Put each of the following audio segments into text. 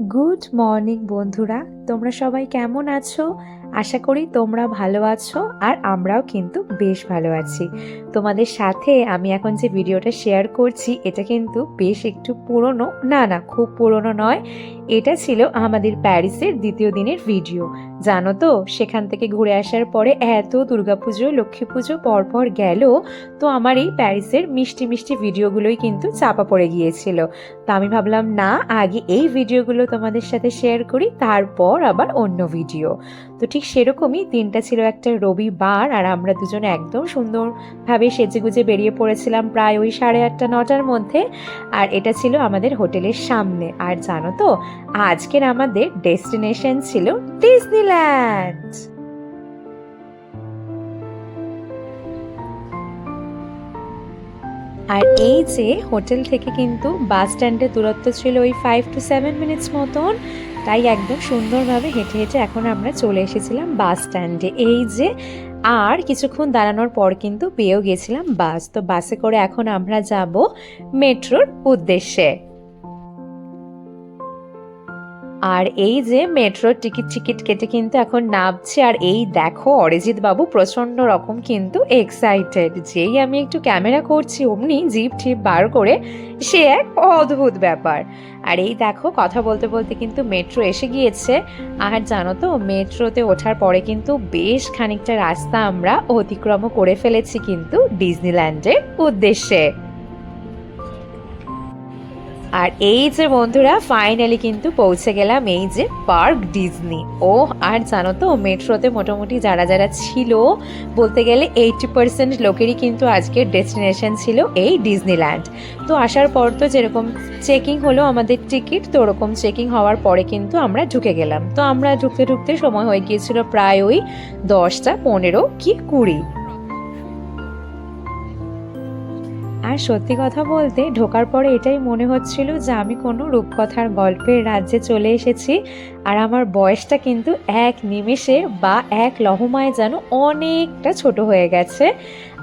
Good morning বন্ধুরা। তোমরা সবাই কেমন আছো? আশা করি তোমরা ভালো আছো আর আমরাও কিন্তু বেশ ভালো আছি। তোমাদের সাথে আমি এখন যে ভিডিওটা শেয়ার করছি, এটা কিন্তু বেশ একটু পুরনো। না না, খুব পুরনো নয়। এটা ছিল আমাদের প্যারিসের দ্বিতীয় দিনের ভিডিও। জানো তো, সেখান থেকে ঘুরে আসার পরে এত দুর্গাপুজো লক্ষ্মী পুজো পরপর গেল, তো আমার এই প্যারিসের মিষ্টি মিষ্টি ভিডিওগুলোই কিন্তু চাপা পড়ে গিয়েছিল। তো আমি ভাবলাম, না, আগে এই ভিডিওগুলো তোমাদের সাথে শেয়ার করি, তারপর আবার অন্য ভিডিও। তো ঠিক সেরকমই দিনটা ছিল একটা রবিবার আর আমরা দুজনে একদম সুন্দরভাবে সেজেগুজে বেরিয়ে পড়েছিলাম প্রায় ওই সাড়ে আটটা, নটার মধ্যে। আর এটা ছিল আমাদের হোটেলের সামনে। আর জানো তো, আজকের আমাদের ডেস্টিনেশন ছিল ডিজনিল্যান্ড। আর এই যে হোটেল থেকে কিন্তু বাস স্ট্যান্ডের দূরত্ব ছিল ওই ফাইভ টু সেভেন মিনিটস মতন তাই একদম সুন্দরভাবে হেঁটে হেঁটে এখন আমরা চলে এসেছিলাম বাস স্ট্যান্ডে। এই যে আর কিছুক্ষণ দাঁড়ানোর পর কিন্তু পেয়েও গেছিলাম বাস। তো বাসে করে এখন আমরা যাব মেট্রোর উদ্দেশ্যে। আর এই যে মেট্রোর টিকিট টিকিট কেটে কিন্তু এখন নামছে, আর এই দেখো অরিজিৎ বাবু প্রচণ্ড রকম কিন্তু এক্সাইটেড যেই আমি একটু ক্যামেরা করছি, অমনি জিপ টিপ বার করে, সে এক অদ্ভুত ব্যাপার। আর এই দেখো কথা বলতে বলতে কিন্তু মেট্রো এসে গিয়েছে। আর জানো তো, মেট্রোতে ওঠার পরে কিন্তু বেশ খানিকটা রাস্তা আমরা অতিক্রম করে ফেলেছি কিন্তু ডিজনিল্যান্ডের উদ্দেশ্যে। আর এই যে বন্ধুরা ফাইনালি কিন্তু পৌঁছে গেলাম এই যে পার্ক ডিজনি। ও আর জানো তো, মেট্রোতে মোটামুটি যারা যারা ছিল, বলতে গেলে এইটি পার্সেন্ট লোকেরই কিন্তু আজকের ডেস্টিনেশন ছিল এই ডিজনিল্যান্ড। তো আসার পর তো যেরকম চেকিং হলো আমাদের টিকিট তো ওরকম চেকিং হওয়ার পরে কিন্তু আমরা ঢুকে গেলাম। তো আমরা ঢুকতে ঢুকতে সময় হয়ে গিয়েছিল প্রায় ওই দশটা পনেরো কি কুড়ি। আর সত্যি কথা বলতে, ঢোকার পরে এটাই মনে হচ্ছিল যে আমি কোনো রূপকথার গল্পের রাজ্যে চলে এসেছি আর আমার বয়সটা কিন্তু এক নিমেষে বা এক লহমায় যেন অনেকটা ছোট হয়ে গেছে।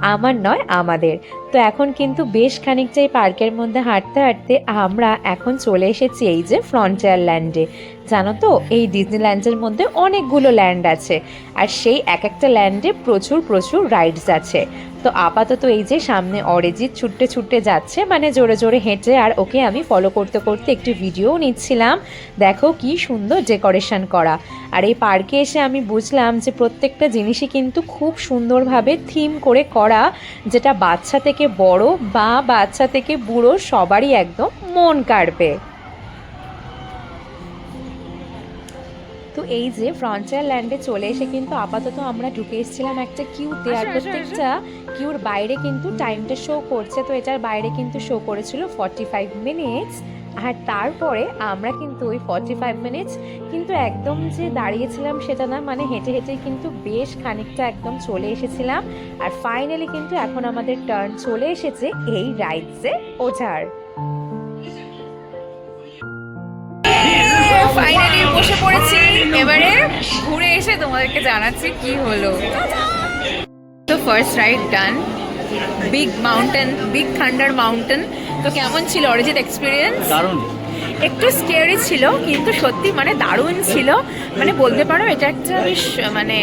আমার নয়, আমাদের। তো এখন কিন্তু বেশ খানিকটা এই পার্কের মধ্যে হাঁটতে হাঁটতে আমরা এখন চলে এসেছি এই যে ফ্রন্টিয়ার ল্যান্ডে জানো তো, এই ডিজনিল্যান্ডের মধ্যে অনেকগুলো ল্যান্ড আছে। আর সেই এক একটা ল্যান্ডে প্রচুর প্রচুর রাইডস আছে। তো আপাতত এই যে সামনে অরিজিৎ ছুটতে ছুটতে যাচ্ছে মানে জোরে জোরে হেঁটে, আর ওকে আমি ফলো করতে করতে একটি ভিডিও নিচ্ছিলাম। দেখো কি সুন্দর ডেকোরেশন করা। আর এই পার্কে এসে আমি বুঝলাম যে প্রত্যেকটা জিনিসই কিন্তু খুব সুন্দরভাবে থিম করে করা, যেটা বাচ্চা থেকে বড় বা বাচ্চা থেকে বুড়ো সবারই একদম মন কাড়বে। তো এই যে ফ্রন্টিয়ার ল্যান্ডে চলে এসে কিন্তু আপাতত আমরা ঢুকে এসেছিলাম একটা কিউতে আর প্রত্যেকটা কিউর বাইরে কিন্তু টাইমটা শো করছে। তো এটার বাইরে কিন্তু শো করেছিল ফর্টি ফাইভ মিনিটস আর তারপরে আমরা কিন্তু ওই ফর্টি ফাইভ মিনিটস কিন্তু একদম যে দাঁড়িয়েছিলাম সেটা না মানে হেঁটে হেঁটে কিন্তু বেশ খানিকটা একদম চলে এসেছিলাম। আর ফাইনালি কিন্তু এখন আমাদের টার্ন চলে এসেছে এই রাইডসে ওঠার ফাইনালি বসে পড়েছি। এবারে ঘুরে এসে তোমাদেরকে জানাচ্ছি কি হলো। তো first ride done big mountain big thunder mountain তো কেমন ছিল অরিজিৎ এক্সপিরিয়েন্স দারুণ। একটু স্কেরি ছিল কিন্তু সত্যি মানে দারুণ ছিল। মানে বলতে পারো এটা একটা বেশ মানে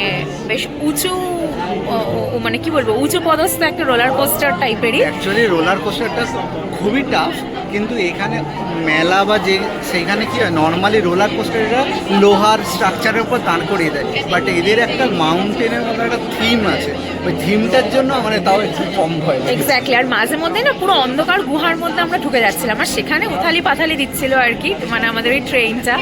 বেশ উঁচু মানে কি বলব উঁচু পদস্থ একটা রোলার কোস্টার টাইপেরই অ্যাকচুয়ালি রোলার কোস্টারটা খুবই টাফ কিন্তু এখানে মেলা বা যে সেখানে কি হয় নর্মালি রোলার কোস্টারটা লোহার স্ট্রাকচারের উপর দাঁড় করিয়ে দেয়। বাট এদের একটা মাউন্টেনের মতো একটা থিম আছে। ওই থিমটার জন্য মানে তাও একটু কম ভয় এক্স্যাক্টলি আর মাঝে মধ্যে না পুরো অন্ধকার গুহার মধ্যে আমরা ঢুকে যাচ্ছিলাম। আর সেখানে উথালি পাথালি দিচ্ছিল আর কি মানে আমাদের ওই ট্রেনটা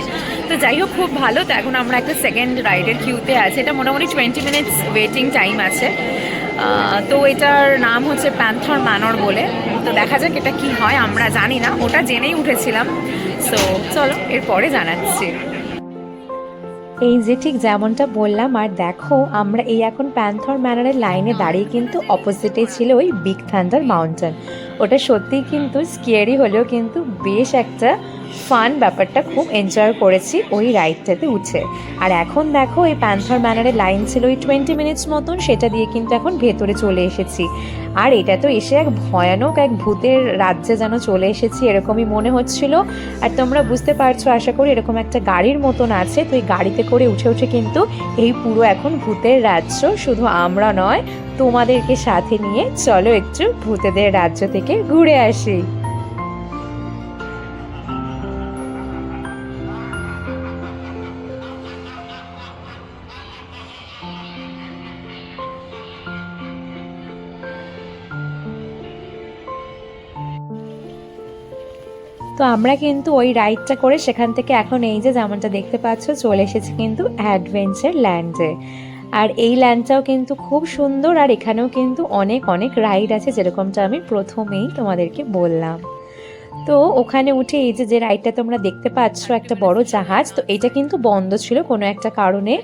তো যাই হোক, খুব ভালো। তো এখন আমরা একটা সেকেন্ড রাইডের কিউতে আছে। এটা মোটামুটি টোয়েন্টি মিনিটস ওয়েটিং টাইম আছে। তো এটার নাম হচ্ছে প্যান্থর ম্যানর বলে। তো দেখা যাক এটা কি হয়, আমরা জানি না। ওটা জেনেই উঠেছিলাম। সো চলো, এরপরে জানাচ্ছি। এই যে ঠিক যেমনটা বললাম, আর দেখো, আমরা এই এখন প্যান্থর ম্যানারের লাইনে দাঁড়িয়ে কিন্তু অপোজিটে ছিল ওই বিগ থান্ডার মাউন্টেন ওটা সত্যিই কিন্তু স্কিয়ারি হলেও কিন্তু বেশ একটা ফান ব্যাপারটা খুব এনজয় করেছি ওই রাইডটাতে উঠে। আর এখন দেখো এই প্যান্থার ম্যানারের লাইন ছিল ওই টোয়েন্টি মিনিটস মতন, সেটা দিয়ে কিন্তু এখন ভেতরে চলে এসেছি। আর এটা তো এসে এক ভয়ানক এক ভূতের রাজ্যে যেন চলে এসেছি, এরকমই মনে হচ্ছিল। আর তোমরা বুঝতে পারছ, আশা করি এরকম একটা গাড়ির মতন আছে, তো এই গাড়িতে করে উঠে উঠে কিন্তু এই পুরো এখন ভূতের রাজ্য, শুধু আমরা নয়, তোমাদেরকে সাথে নিয়ে চলো একটু ভূতেদের রাজ্য থেকে ঘুরে আসি। তো আমরা কিন্তু ওই রাইডটা করে সেখান থেকে এখন এই যে যেমনটা দেখতে পাচ্ছ চলে এসেছি কিন্তু অ্যাডভেঞ্চার ল্যান্ডে আর এই ল্যান্ডটাও কিন্তু খুব সুন্দর আর এখানেও কিন্তু অনেক অনেক রাইড আছে যেরকমটা আমি প্রথমেই তোমাদেরকে বললাম। তো ওখানে উঠে এই যে যে রাইডটা তোমরা দেখতে পাচ্ছ, একটা বড় জাহাজ, তো এটা কিন্তু বন্ধ ছিল কোনো একটা কারণে।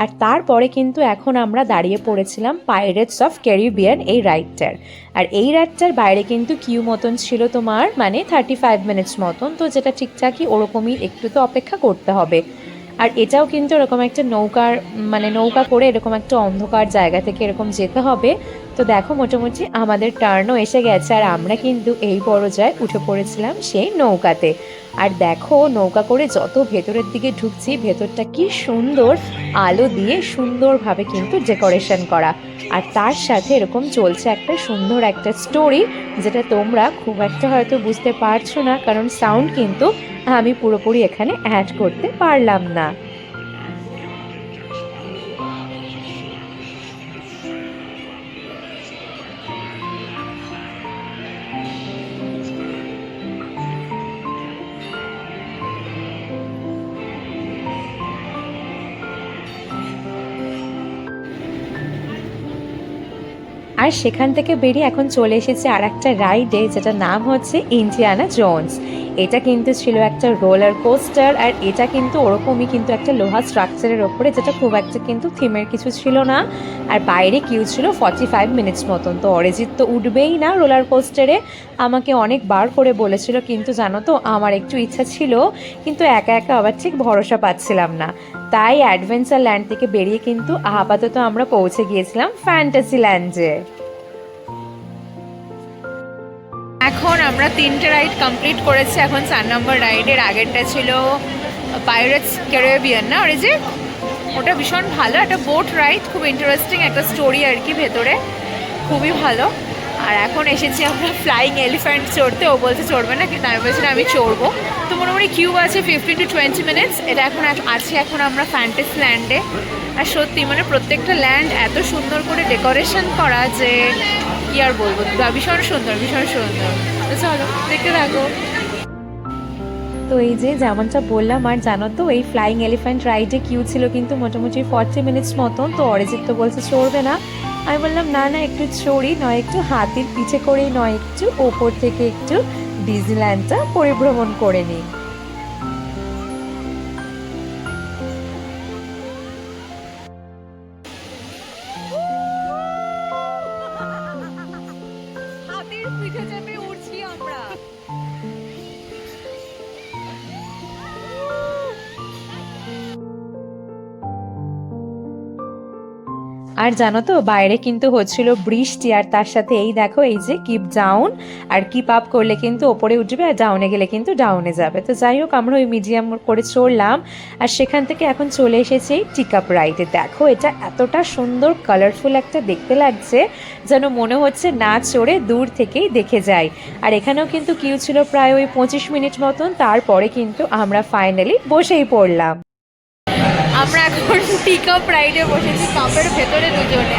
আর তারপরে কিন্তু এখন আমরা দাঁড়িয়ে পড়েছিলাম পাইরেটস অফ ক্যারিবিয়ান এই রাইডটার আর এই রাইডটার বাইরে কিন্তু কিউ মতন ছিল তোমার মানে থার্টি ফাইভ মিনিটস মতন, তো যেটা ঠিকঠাকই ওরকমই একটু তো অপেক্ষা করতে হবে। আর এটাও কিন্তু এরকম একটা নৌকার মানে নৌকা করে এরকম একটা অন্ধকার জায়গা থেকে এরকম যেতে হবে। তো দেখো মোটামুটি আমাদের টার্নও এসে গেছে আর আমরা কিন্তু এই পর্যায়ে উঠে পড়েছিলাম সেই নৌকাতে। আর দেখো নৌকা করে যত ভেতরের দিকে ঢুকছি, ভেতরটা কি সুন্দর আলো দিয়ে সুন্দরভাবে কিন্তু ডেকোরেশন করা। আর তার সাথে এরকম চলছে একটা সুন্দর একটা স্টোরি যেটা তোমরা খুব একটা হয়তো বুঝতে পারছ না, কারণ সাউন্ড কিন্তু আমি পুরোপুরি এখানে অ্যাড করতে পারলাম না। আর সেখান থেকে বেরিয়ে এখন চলে এসেছে আর একটা রাইডে যেটা নাম হচ্ছে ইন্ডিয়ানা জোন্স এটা কিন্তু ছিল একটা রোলার কোস্টার আর এটা কিন্তু ওরকমই কিন্তু একটা লোহা স্ট্রাকচারের ওপরে, যেটা খুব একটা কিন্তু থিমের কিছু ছিল না। আর বাইরে কিউ ছিল ফর্টি ফাইভ মিনিটস মতন। তো অরিজিৎ তো উঠবেই না রোলার কোস্টারে আমাকে অনেক বার করে বলেছিল, কিন্তু জানো তো, আমার একটু ইচ্ছা ছিল, কিন্তু একা একা আবার ঠিক ভরসা পাচ্ছিলাম না। তাই অ্যাডভেঞ্চার ল্যান্ড থেকে বেরিয়ে কিন্তু আপাতত আমরা পৌঁছে গিয়েছিলাম ফ্যান্টাসি ল্যান্ডে এখন আমরা তিনটে রাইড কমপ্লিট করেছি। এখন চার নম্বর রাইডের আগেরটা ছিল পাইরেটস ক্যারিবিয়ান না যে ওটা ভীষণ ভালো। একটা বোট রাইড খুব ইন্টারেস্টিং একটা স্টোরি আর কি ভেতরে। খুবই ভালো। আর এখন এসেছি আমরা ফ্লাইং এলিফ্যান্ট চড়তে। ও বলছে চড়বে না, কিন্তু আমি বলছি আমি চড়বো। তো মোটামুটি কিউ আছে ফিফটিন টু টোয়েন্টি মিনিটস এটা এখন আছে এখন আমরা ফ্যান্টাস ল্যান্ডে আর সত্যি মানে প্রত্যেকটা ল্যান্ড এত সুন্দর করে ডেকোরেশন করা যে কি আর বলব? ভীষণ সুন্দর ভীষণ সুন্দর। তো চলো তো এই যে যেমনটা বললাম, আর জানো তো, এই ফ্লাইং এলিফ্যান্ট রাইডে কিউ ছিল কিন্তু মোটামুটি ফর্টি মিনিটস মতন, তো অরিজিৎ তো বলছে চড়বে না। আমি বললাম, না না, একটু চড়ি, নয়, একটু হাতির পিছে করেই নয়, একটু ওপর থেকে একটু ডিজনিল্যান্ডটা পরিভ্রমণ করে নিই। আর জানো তো, বাইরে কিন্তু হচ্ছিল বৃষ্টি, আর তার সাথে এই দেখো, এই যে কিপ ডাউন আর কিপ আপ করলে কিন্তু ওপরে উঠবে, আর ডাউনে গেলে কিন্তু ডাউনে যাবে। তো যাই হোক, আমরা ওই মিডিয়াম করে চড়লাম, আর সেখান থেকে এখন চলে এসেছি টিক আপ রাইডে দেখো, এটা এতটা সুন্দর কালারফুল একটা দেখতে লাগছে, যেন মনে হচ্ছে না চড়ে দূর থেকেই দেখে যাই। আর এখানেও কিন্তু কিউ ছিল প্রায় ওই পঁচিশ মিনিট মতন, তারপরে কিন্তু আমরা ফাইনালি বসেই পড়লাম। আমরা এখন পিক আপ রাইডে বসেছি, কাপের ভেতরে দুজনে।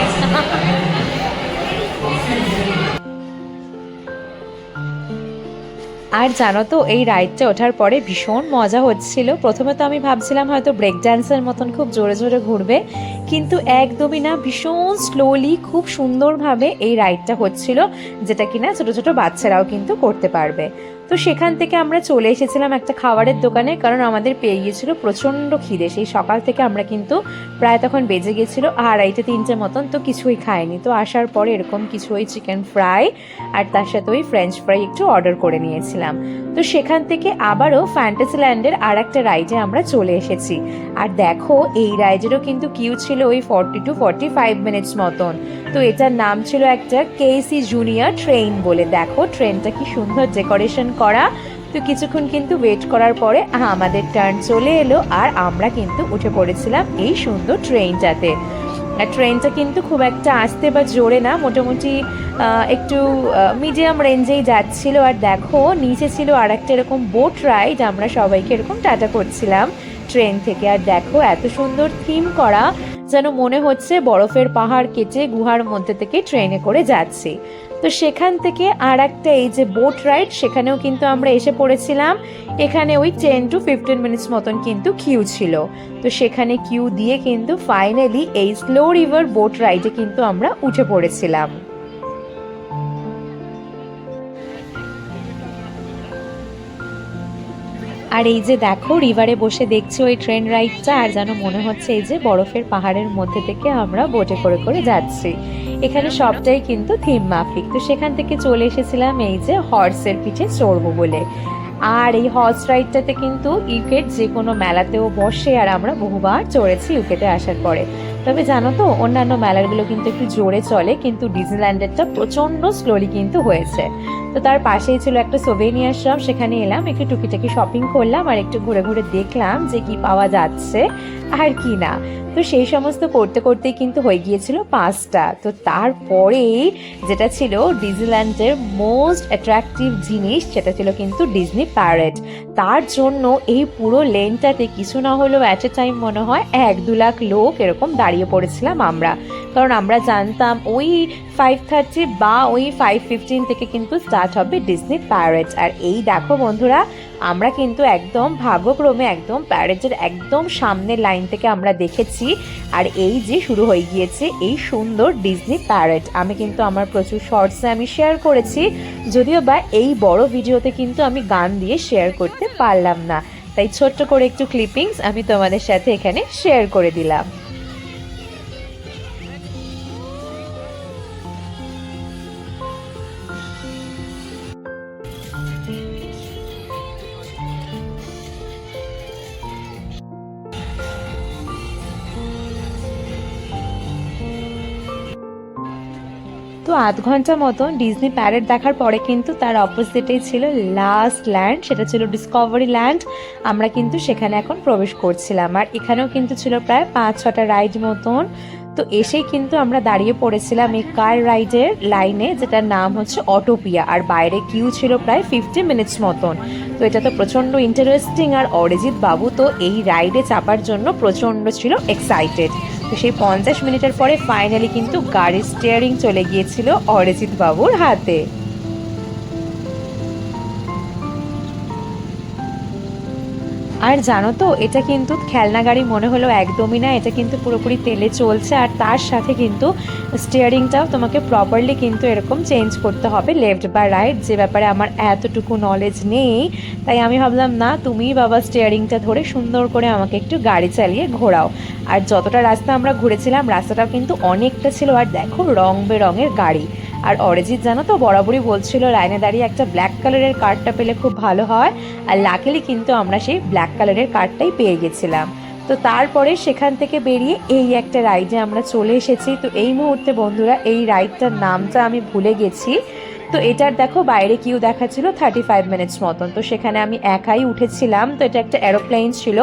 আর জানো তো, এই রাইডটা ওঠার পরে ভীষণ মজা হচ্ছিল। প্রথমে তো আমি ভাবছিলাম হয়তো ব্রেক ডান্সের মতন খুব জোরে জোরে ঘুরবে। কিন্তু একদমই না, ভীষণ স্লোলি খুব সুন্দরভাবে এই রাইডটা হচ্ছিল, যেটা কিনা ছোট ছোট বাচ্চারাও কিন্তু করতে পারবে। তো সেখান থেকে আমরা চলে এসেছিলাম একটা খাবারের দোকানে, কারণ আমাদের পেয়ে গিয়েছিল প্রচণ্ড খিদে। সেই সকাল থেকে আমরা কিন্তু প্রায় তখন বেজে গেছিল আড়াইটে, তিনটে মতন, তো কিছুই খাইনি। তো আসার পরে এরকম কিছু ওই চিকেন ফ্রাই আর তার সাথে ওই ফ্রেঞ্চ ফ্রাই একটু অর্ডার করে নিয়েছিলাম। তো সেখান থেকে আবারও ফ্যান্টাসি ল্যান্ডের আর একটা রাইডে আমরা চলে এসেছি। আর দেখো, এই রাইডেরও কিন্তু কিউ ছিল ওই forty to forty five minutes মতন। তো এটার নাম ছিল একটা কেসি জুনিয়র ট্রেন বলে। দেখো ট্রেনটা কি সুন্দর ডেকোরেশন করা। তো কিছুক্ষণ কিন্তু ওয়েট করার পরে আমাদের টার্ন চলে এলো আর আমরা কিন্তু উঠে পড়েছিলাম এই সুন্দর ট্রেনটাতে আর ট্রেনটা কিন্তু খুব একটা আসতে বা জোরে না, মোটামুটি একটু মিডিয়াম রেঞ্জেই যাচ্ছিল। আর দেখো, নিচে ছিল আর একটা এরকম বোট রাইড আমরা সবাইকে এরকম টাটা করছিলাম ট্রেন থেকে। আর দেখো, এত সুন্দর থিম করা। যেন মনে হচ্ছে বরফের পাহাড় কেটে গুহার মধ্যে থেকে ট্রেনে করে যাচ্ছি। তো সেখান থেকে আর একটা এই যে বোট রাইড সেখানেও কিন্তু আমরা এসে পড়েছিলাম। এখানে ওই টেন টু ফিফটিন মিনিটস মতন কিন্তু কিউ ছিল। তো সেখানে কিউ দিয়ে কিন্তু ফাইনালি এই স্লো রিভার বোট রাইডে কিন্তু আমরা উঠে পড়েছিলাম। আর এই যে দেখো রিভারে বসে দেখছি ওই ট্রেন রাইডটা আর যেন মনে হচ্ছে এই যে বরফের পাহাড়ের মধ্যে থেকে আমরা বোটে করে করে যাচ্ছি। এখানে সবটাই কিন্তু থিম মাফিক। তো সেখান থেকে চলে এসেছিলাম এই যে হর্সের পিঠে চড়বো বলে। আর এই হর্স রাইডটাতে কিন্তু ইউকেট যে কোনো মেলাতেও বসে আর আমরা বহুবার চড়েছি ইউকেটে আসার পরে। তবে জানো তো, অন্যান্য মেলাগুলো কিন্তু একটু জোরে চলে, কিন্তু ডিজনিল্যান্ডেরটা প্রচণ্ড স্লোলি কিন্তু হয়েছে। তো তার পাশেই ছিল একটা সোভেনিয়ার শপ সেখানে এলাম, একটু টুকিটাকি শপিং করলাম, আর একটু ঘুরে ঘুরে দেখলাম যে কি পাওয়া যাচ্ছে আর কি না। তো সেই সমস্ত করতে করতেই কিন্তু হয়ে গিয়েছিল পাঁচটা। তো তারপরেই যেটা ছিল ডিজনিল্যান্ডের মোস্ট অ্যাট্রাকটিভ জিনিস, সেটা ছিল কিন্তু ডিজনি প্যারেড তার জন্য এই পুরো লেনটাতে কিছু না হলেও অ্যাট এ টাইম মনে হয়, এক দু লাখ লোক এরকম দাঁড়িয়ে পড়েছিলাম আমরা। কারণ আমরা জানতাম ওই ফাইভ থার্টি বা ওই ফাইভ ফিফটিন থেকে কিন্তু স্টার্ট হবে ডিজনি প্যারেড আর এই দেখো বন্ধুরা, আমরা কিন্তু একদম ভাগ্যক্রমে একদম প্যারেডের একদম সামনের লাইন থেকে আমরা দেখেছি। আর এই যে শুরু হয়ে গিয়েছে এই সুন্দর ডিজনি প্যারেড আমি কিন্তু আমার প্রচুর শর্টসে আমি শেয়ার করেছি। যদিও বা এই বড় ভিডিওতে কিন্তু আমি গান দিয়ে শেয়ার করতে পারলাম না। তাই ছোট্ট করে একটু ক্লিপিংস আমি তোমাদের সাথে এখানে শেয়ার করে দিলাম। আধ ঘণ্টা মতন ডিজনি প্যারেড দেখার পরে কিন্তু তার অপোজিটেই ছিল লাস্ট ল্যান্ড, সেটা ছিল ডিসকভারি ল্যান্ড। আমরা কিন্তু সেখানে এখন প্রবেশ করছিলাম। আর এখানেও কিন্তু ছিল প্রায় পাঁচ, ছটা রাইড মতন। তো এসেই কিন্তু আমরা দাঁড়িয়ে পড়েছিলাম এই কার রাইডের লাইনে, যেটার নাম হচ্ছে অটোপিয়া। আর বাইরে কিউ ছিল প্রায় ফিফটি মিনিটস মতন। তো এটা তো প্রচণ্ড ইন্টারেস্টিং আর অরিজিৎ বাবু তো এই রাইডে চাপার জন্য প্রচণ্ড ছিল এক্সাইটেড তো সেই পঞ্চাশ মিনিটের পরে ফাইনালি কিন্তু গাড়ির স্টিয়ারিং চলে গিয়েছিল অরিজিৎ বাবুর হাতে। আর জানো তো, এটা কিন্তু খেলনা গাড়ি মনে হলো একদমই না, এটা কিন্তু পুরোপুরি তেলে চলছে আর তার সাথে কিন্তু স্টিয়ারিংটাও তোমাকে প্রপারলি কিন্তু এরকম চেঞ্জ করতে হবে লেফট বা রাইট যে ব্যাপারে আমার এতটুকু নলেজ নেই। তাই আমি ভাবলাম, না, তুমিই বাবা স্টিয়ারিংটা ধরে সুন্দর করে আমাকে একটু গাড়ি চালিয়ে ঘোরাও। আর যতটা রাস্তা আমরা ঘুরেছিলাম, রাস্তাটাও কিন্তু অনেকটা ছিল, আর দেখো রং বেরঙের গাড়ি। আর অরিজিৎ জানো তো বরাবরই বলছিল লাইনে দাঁড়িয়ে একটা ব্ল্যাক কালারের কার্ডটা পেলে খুব ভালো হয়। আর লাকিলি কিন্তু আমরা সেই ব্ল্যাক কালারের কার্ডটাই পেয়ে গেছিলাম। তো তারপরে সেখান থেকে বেরিয়ে এই একটা রাইডে আমরা চলে এসেছি। তো এই মুহূর্তে বন্ধুরা, এই রাইডটার নামটা আমি ভুলে গেছি। তো এটার দেখো বাইরে কিউ দেখাচ্ছিল থার্টি ফাইভ মিনিটস মতন। তো সেখানে আমি একাই উঠেছিলাম। তো এটা একটা এরোপ্লেন ছিল।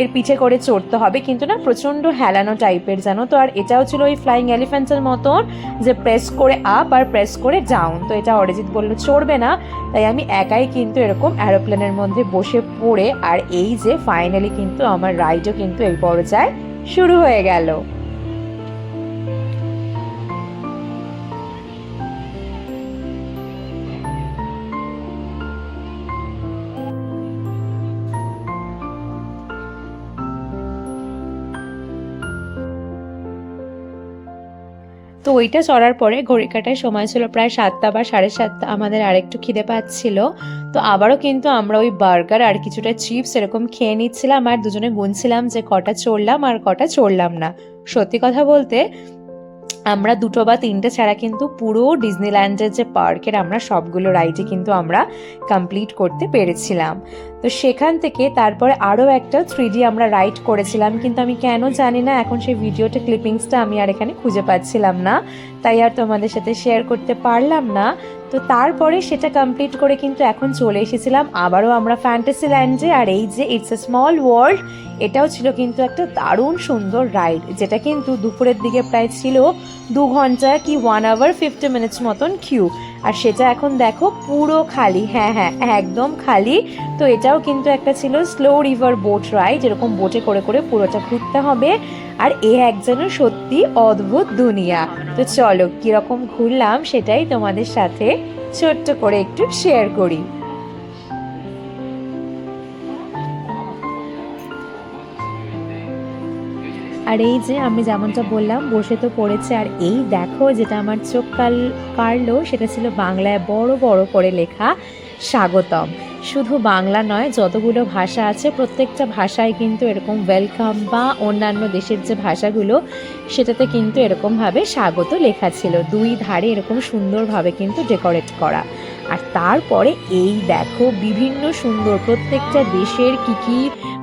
এর পিছে করে চড়তে হবে। কিন্তু না, প্রচণ্ড হেলানো টাইপের জানো তো? আর এটাও ছিল ওই ফ্লাইং এলিফ্যান্টের মতন যে প্রেস করে আপ আর প্রেস করে ডাউন তো এটা অরিজিৎ বলল, চড়বে না। তাই আমি একাই কিন্তু এরকম অ্যারোপ্লেনের মধ্যে বসে পড়ে, আর এই যে ফাইনালি কিন্তু আমার রাইডও কিন্তু এই পর্যায়ে শুরু হয়ে গেল। তো ওইটা চড়ার পরে ঘড়ি কাটার সময় ছিল প্রায় সাতটা বা সাড়ে সাতটা। আমাদের আরেকটু খিদে পাচ্ছিল। তো আবারও কিন্তু আমরা ওই বার্গার আর কিছুটা চিপস এরকম খেয়ে নিচ্ছিলাম আর দুজনে গুনছিলাম যে কটা চড়লাম আর কটা চড়লাম না। সত্যি কথা বলতে, আমরা দুটো বা তিনটে ছাড়া কিন্তু পুরো ডিজনিল্যান্ডের যে পার্কের আমরা সবগুলো রাইডই কিন্তু আমরা কমপ্লিট করতে পেরেছিলাম। তো সেখান থেকে তারপরে আরও একটা থ্রি আমরা রাইড করেছিলাম, কিন্তু আমি কেন জানি না, এখন সেই ভিডিওটা ক্লিপিংসটা আমি আর এখানে খুঁজে পাচ্ছিলাম না, তাই আর তোমাদের সাথে শেয়ার করতে পারলাম না। তো তারপরে সেটা কমপ্লিট করে কিন্তু এখন চলে এসেছিলাম, আবারও আমরা ফ্যান্টাসি ল্যান্ডে আর এই যে ইটস এ স্মল ওয়ার্ল্ড এটাও ছিল কিন্তু একটা দারুণ সুন্দর রাইড যেটা কিন্তু দুপুরের দিকে প্রায় ছিল দু ঘণ্টা কি ওয়ান আওয়ার ফিফটি মিনিটস মতন কিউ আর সেটা এখন দেখো পুরো খালি হ্যাঁ হ্যাঁ একদম খালি। তো এটাও কিন্তু একটা ছিল স্লো রিভার বোট রাইড যেরকম বোটে করে করে পুরোটা ঘুরতে হবে। আর এ একজন সত্যি অদ্ভুত দুনিয়া। তো চলো, কীরকম ঘুরলাম সেটাই তোমাদের সাথে ছোট্ট করে একটু শেয়ার করি। আর এই যে আমি যেমনটা বললাম, বসে তো পড়েছে। আর এই দেখো যেটা আমার চোখ কাল, কাড়লো, সেটা ছিল বাংলায় বড় বড় করে লেখা স্বাগতম। শুধু বাংলা নয়, যতগুলো ভাষা আছে, প্রত্যেকটা ভাষায় কিন্তু এরকম ওয়েলকাম বা অন্যান্য দেশের যে ভাষাগুলো, সেটাতে কিন্তু এরকমভাবে স্বাগত লেখা ছিল। দুই ধারে এরকম সুন্দরভাবে কিন্তু ডেকোরেট করা। আর তারপরে এই দেখো, বিভিন্ন সুন্দর প্রত্যেকটা দেশের কী কী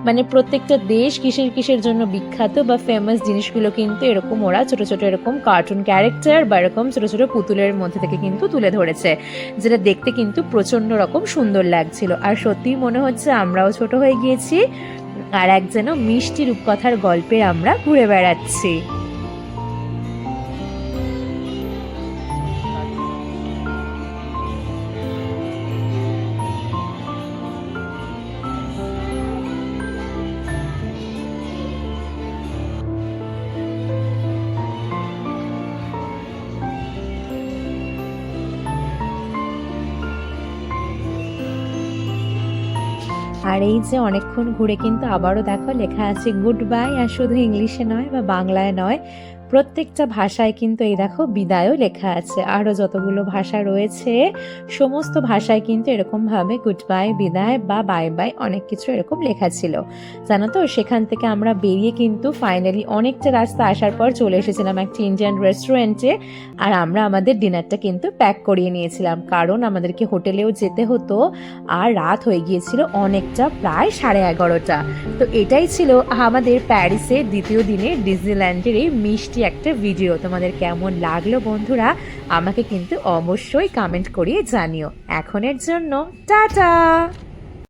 মানে প্রত্যেকটা দেশ কিসের কিসের জন্য বিখ্যাত বা ফেমাস জিনিসগুলো কিন্তু এরকম ওরা ছোট ছোট এরকম কার্টুন ক্যারেক্টার বা এরকম ছোট ছোট পুতুলের মধ্যে থেকে কিন্তু তুলে ধরেছে, যেটা দেখতে কিন্তু প্রচণ্ড রকম সুন্দর লাগছিল। আর সত্যিই মনে হচ্ছে আমরাও ছোট হয়ে গিয়েছি, আর এক যেন মিষ্টি রূপকথার গল্পে আমরা ঘুরে বেড়াচ্ছি। আর এই যে অনেকক্ষণ ঘুরে কিন্তু আবারও দেখো লেখা আছে, গুড বাই আর শুধু ইংলিশে নয় বা বাংলায় নয় প্রত্যেকটা ভাষায় কিন্তু এই দেখো বিদায়ও লেখা আছে। আরও যতগুলো ভাষা রয়েছে, সমস্ত ভাষায় কিন্তু এরকমভাবে গুড বাই বিদায় বা বাই বাই অনেক কিছু এরকম লেখা ছিল। জানো তো, সেখান থেকে আমরা বেরিয়ে কিন্তু ফাইনালি অনেকটা রাস্তা আসার পর চলে এসেছিলাম একটা ইন্ডিয়ান রেস্টুরেন্টে আর আমরা আমাদের ডিনারটা কিন্তু প্যাক করিয়ে নিয়েছিলাম। কারণ আমাদেরকে হোটেলেও যেতে হতো, আর রাত হয়ে গিয়েছিল অনেকটা, প্রায় সাড়ে এগারোটা। তো এটাই ছিল আমাদের প্যারিসের দ্বিতীয় দিনের ডিজনিল্যান্ডের এই মিষ্টি একটা ভিডিও তোমাদের কেমন লাগল বন্ধুরা? আমাকে কিন্তু অবশ্যই কমেন্ট করিয়ে জানিও। এখনের জন্য, টাটা!